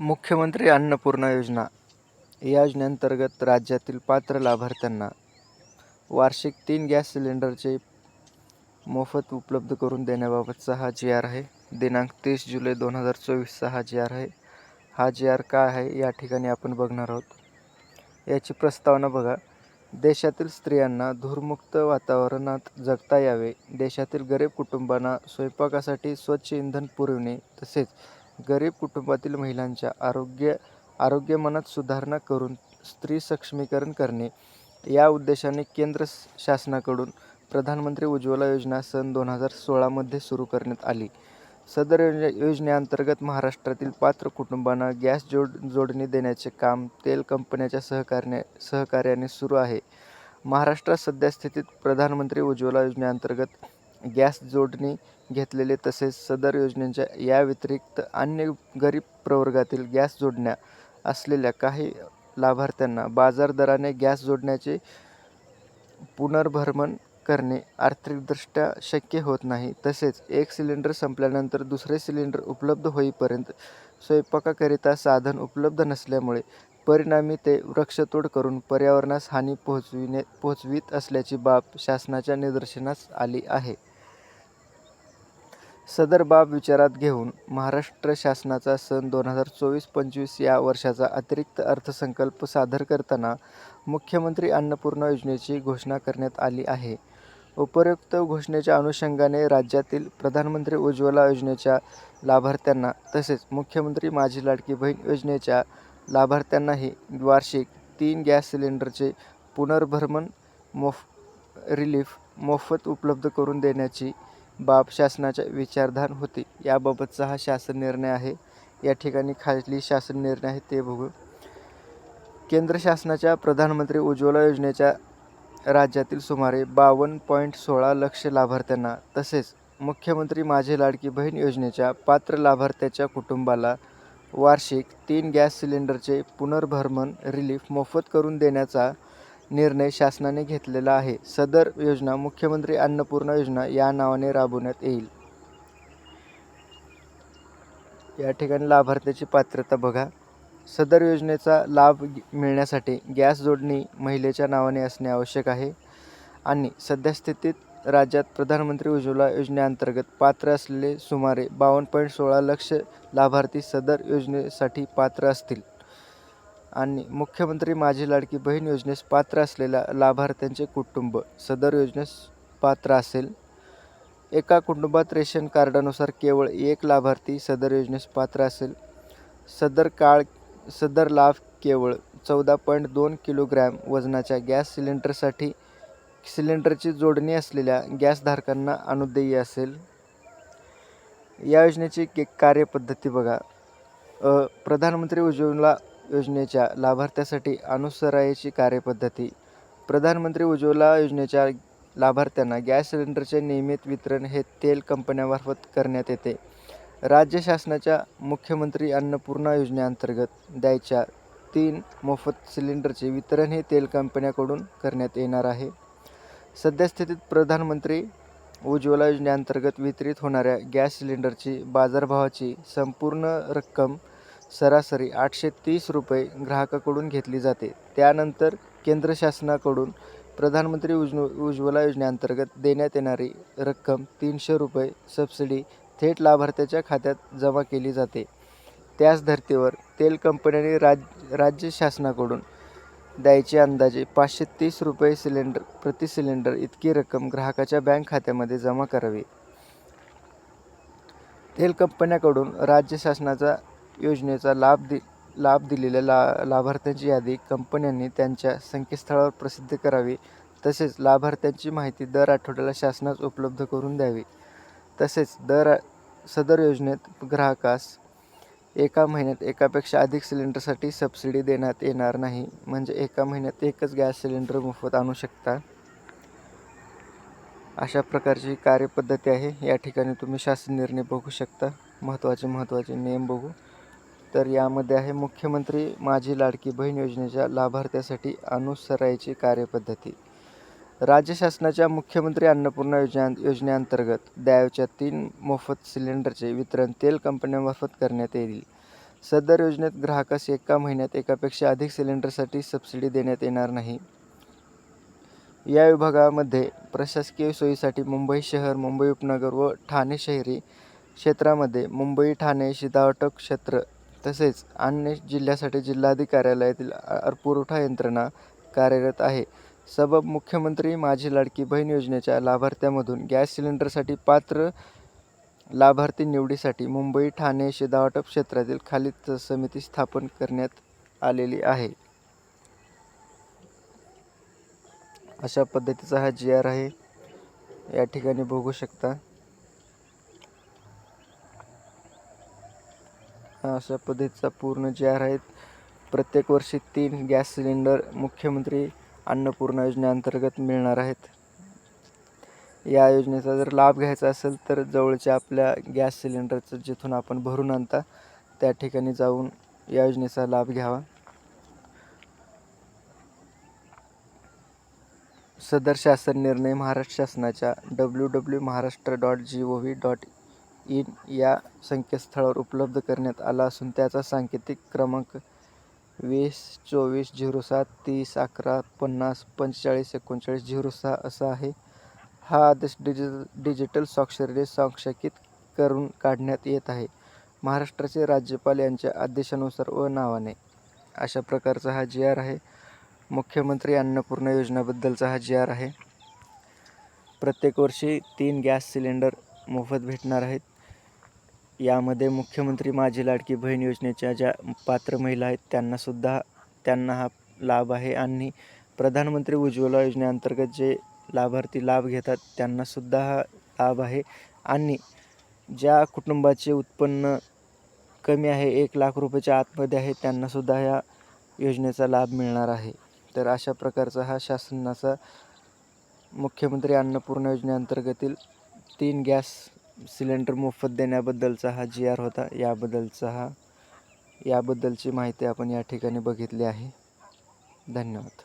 मुख्यमंत्री अन्नपूर्णा योजना. या योजनेअंतर्गत राज्यातील पात्र लाभार्थ्यांना वार्षिक तीन गॅस सिलेंडरचे मोफत उपलब्ध करून देण्याबाबतचा हा जी आर आहे. दिनांक तीस जुलै दोन हजार चोवीसचा हा जी आर आहे. हा जी आर काय आहे या ठिकाणी आपण बघणार आहोत. याची प्रस्तावना बघा. देशातील स्त्रियांना धूरमुक्त वातावरणात जगता यावे. देशातील गरीब कुटुंबांना स्वयंपाकासाठी स्वच्छ इंधन पुरविणे तसेच गरीब कुटुंबातील महिलांच्या आरोग्य आरोग्यमानात सुधारणा करून स्त्री सक्षमीकरण करणे. या उद्देशाने केंद्र शासनाकडून प्रधानमंत्री उज्ज्वला योजना सन दोन हजार सोळामध्ये सुरू करण्यात आली. सदर योजने योजनेअंतर्गत महाराष्ट्रातील पात्र कुटुंबांना गॅस जोड जोडणी देण्याचे काम तेल कंपन्याच्या सहकार्याने सहकार्याने सुरू आहे. महाराष्ट्रात सध्या स्थितीत प्रधानमंत्री उज्ज्वला योजनेअंतर्गत गॅस जोडणी घेतलेले तसेच सदर योजनेच्या या व्यतिरिक्त अन्य गरीब प्रवर्गातील गॅस जोडण्या असलेल्या काही लाभार्थ्यांना बाजार दराने गॅस जोडण्याचे पुनर्भरमण करणे आर्थिकदृष्ट्या शक्य होत नाही. तसेच एक सिलेंडर संपल्यानंतर दुसरे सिलेंडर उपलब्ध होईपर्यंत स्वयंपाकाकरिता साधन उपलब्ध नसल्यामुळे परिणामी ते वृक्षतोड करून पर्यावरणास हानी पोहोचविणे पोहोचवीत असल्याची बाब शासनाच्या निदर्शनास आली आहे. सदर बाब विचारात घेऊन महाराष्ट्र शासनाचा सन दोन हजार चोवीस पंचवीस या वर्षाचा अतिरिक्त अर्थसंकल्प सादर करताना मुख्यमंत्री अन्नपूर्णा योजनेची घोषणा करण्यात आली आहे. उपरोक्त घोषणेच्या अनुषंगाने राज्यातील प्रधानमंत्री उज्ज्वला योजनेच्या लाभार्थ्यांना तसेच मुख्यमंत्री माझी लाडकी बहीण योजनेच्या लाभार्थ्यांनाही वार्षिक तीन गॅस सिलेंडरचे पुनर्भरमण मोफ रिलीफ मोफत उपलब्ध करून देण्याची बाब शासनाच्या विचारधान होती. याबाबतचा हा शासन निर्णय आहे. या ठिकाणी खाली शासन निर्णय आहे ते बघू. केंद्र शासनाच्या प्रधानमंत्री उज्ज्वला योजनेच्या राज्यातील सुमारे बावन्न पॉईंट सोळा लक्ष लाभार्थ्यांना तसेच मुख्यमंत्री माझे लाडकी बहीण योजनेच्या पात्र लाभार्थ्याच्या कुटुंबाला वार्षिक तीन गॅस सिलेंडरचे पुनर्भरमण रिलीफ मोफत करून देण्याचा निर्णय शासनाने घेतलेला आहे. सदर योजना मुख्यमंत्री अन्नपूर्णा योजना या नावाने राबवण्यात येईल. या ठिकाणी लाभार्थ्याची पात्रता बघा. सदर योजनेचा लाभ मिळण्यासाठी गॅस जोडणी महिलेच्या नावाने असणे आवश्यक आहे. आणि सध्या स्थितीत राज्यात प्रधानमंत्री उज्ज्वला योजनेअंतर्गत पात्र असलेले सुमारे बावन्न पॉईंट सोळा लक्ष लाभार्थी सदर योजनेसाठी पात्र असतील. आणि मुख्यमंत्री माझी लाडकी बहीण योजनेस पात्र असलेल्या लाभार्थ्यांचे कुटुंब. सदर योजनेस पात्र असेल. एका कुटुंबात रेशन कार्डानुसार केवळ एक लाभार्थी सदर योजनेस पात्र असेल. सदर काळ सदर लाभ केवळ चौदा पॉईंट दोन किलोग्रॅम वजनाच्या गॅस सिलेंडरसाठी सिलेंडरची जोडणी असलेल्या गॅसधारकांना अनुदेय असेल. या योजनेची के कार्यपद्धती बघा. प्रधानमंत्री उज्ज्वला योजनेच्या लाभार्थ्यासाठी अनुसरायची कार्यपद्धती. प्रधानमंत्री उज्ज्वला योजनेच्या लाभार्थ्यांना गॅस सिलेंडरचे नियमित वितरण हे तेल कंपन्यामार्फत करण्यात येते. राज्य शासनाच्या मुख्यमंत्री अन्नपूर्णा योजनेअंतर्गत द्यायच्या तीन मोफत सिलेंडरचे वितरण हे तेल कंपन्याकडून करण्यात येणार आहे. सध्या स्थितीत प्रधानमंत्री उज्ज्वला योजनेअंतर्गत वितरित होणाऱ्या गॅस सिलेंडरची बाजारभावाची संपूर्ण रक्कम सरासरी आठशे तीस रुपये ग्राहकाकडून घेतली जाते. त्यानंतर केंद्र शासनाकडून प्रधानमंत्री उज्ज उज्ज्वला योजनेअंतर्गत देण्यात येणारी रक्कम तीनशे रुपये सबसिडी थेट लाभार्थ्याच्या खात्यात जमा केली जाते. त्याच धर्तीवर तेल कंपन्यांनी राज राज्य शासनाकडून द्यायचे अंदाजे पाचशे तीस रुपये सिलेंडर प्रति सिलेंडर इतकी रक्कम ग्राहकाच्या बँक खात्यामध्ये जमा करावी. तेल कंपन्याकडून राज्य शासनाचा योजनेचा लाभ दि लाभ दिलेल्या ला लाभार्थ्यांची यादी कंपन्यांनी त्यांच्या संकेतस्थळावर प्रसिद्ध करावी. तसेच लाभार्थ्यांची माहिती दर आठवड्याला शासनास उपलब्ध करून द्यावी. तसेच दर सदर योजनेत ग्राहकास एका महिन्यात एकापेक्षा अधिक सिलेंडरसाठी सबसिडी देण्यात येणार नाही. म्हणजे एका महिन्यात एकच गॅस सिलेंडर मोफत आणू शकता. अशा प्रकारची कार्यपद्धती आहे. या ठिकाणी तुम्ही शासन निर्णय बघू शकता. महत्त्वाचे महत्त्वाचे नियम बघू. तर यामध्ये आहे मुख्यमंत्री माझी लाडकी बहीण योजनेच्या लाभार्थ्यासाठी अनुसरायची कार्यपद्धती. राज्य शासनाच्या मुख्यमंत्री अन्नपूर्णा योजना योजनेअंतर्गत द्यावच्या तीन मोफत सिलेंडरचे वितरण तेल कंपन्यांमार्फत करण्यात येईल. सदर योजनेत ग्राहकास एका महिन्यात एकापेक्षा अधिक सिलेंडरसाठी सबसिडी देण्यात येणार नाही. या विभागामध्ये प्रशासकीय सोयीसाठी मुंबई शहर मुंबई उपनगर व ठाणे शहरी क्षेत्रामध्ये मुंबई ठाणे शिदावटक क्षेत्र तसेच अन्य जिल्ह्यासाठी जिल्हाधिक कार्यालयातील पुरवठा यंत्रणा कार्यरत आहे. सबब मुख्यमंत्री माझी लाडकी बहीण योजनेच्या लाभार्थ्यामधून गॅस सिलेंडरसाठी पात्र लाभार्थी निवडीसाठी मुंबई ठाणे शिधावाटप क्षेत्रातील खालील समिती स्थापन करण्यात आलेली आहे. अशा पद्धतीचा हा जी आर आहे. या ठिकाणी बघू शकता. अशा पद्धतीचा पूर्ण जे आर प्रत्येक वर्षी तीन गॅस सिलेंडर मुख्यमंत्री अन्नपूर्णा योजनेअंतर्गत मिळणार आहेत. या योजनेचा जर लाभ घ्यायचा असेल तर जवळच्या आपल्या गॅस सिलेंडरचं जिथून आपण भरून आणता त्या ठिकाणी जाऊन या योजनेचा लाभ घ्यावा. सदर शासन निर्णय महाराष्ट्र शासनाच्या W W Maharashtra dot G O V dot in या संकेतस्थळावर उपलब्ध करण्यात आला असून त्याचा सांकेतिक क्रमांक वीस चोवीस झिरो सात तीस अकरा पन्नास पंचेचाळीस एकोणचाळीस झिरो सहा असा आहे. हा आदेश डिजि डिजिटल स्वाक्षरीने सांक्षकित करून काढण्यात येत आहे. महाराष्ट्राचे राज्यपाल यांच्या आदेशानुसार व नावाने अशा प्रकारचा हा जी आर आहे. मुख्यमंत्री अन्नपूर्णा योजनाबद्दलचा हा जी आर आहे. प्रत्येक वर्षी तीन गॅस सिलेंडर मोफत भेटणार आहेत. यामध्ये मुख्यमंत्री माझी लाडकी बहीण योजनेच्या ज्या पात्र महिला आहेत त्यांनासुद्धा त्यांना हा लाभ आहे. आणि प्रधानमंत्री उज्ज्वला योजनेअंतर्गत जे लाभार्थी लाभ घेतात त्यांनासुद्धा हा लाभ आहे. आणि ज्या कुटुंबाचे उत्पन्न कमी आहे एक लाख रुपयाच्या आतमध्ये आहे त्यांनासुद्धा या योजनेचा लाभ मिळणार आहे. तर अशा प्रकारचा हा शासनाचा मुख्यमंत्री अन्नपूर्णा योजनेअंतर्गतील तीन गॅस सिलेंडर मोफत देण्याबद्दलचा हा जी आर होता याबद्दलचा हा याबद्दलची माहिती आपण या ठिकाणी बघितली आहे. धन्यवाद.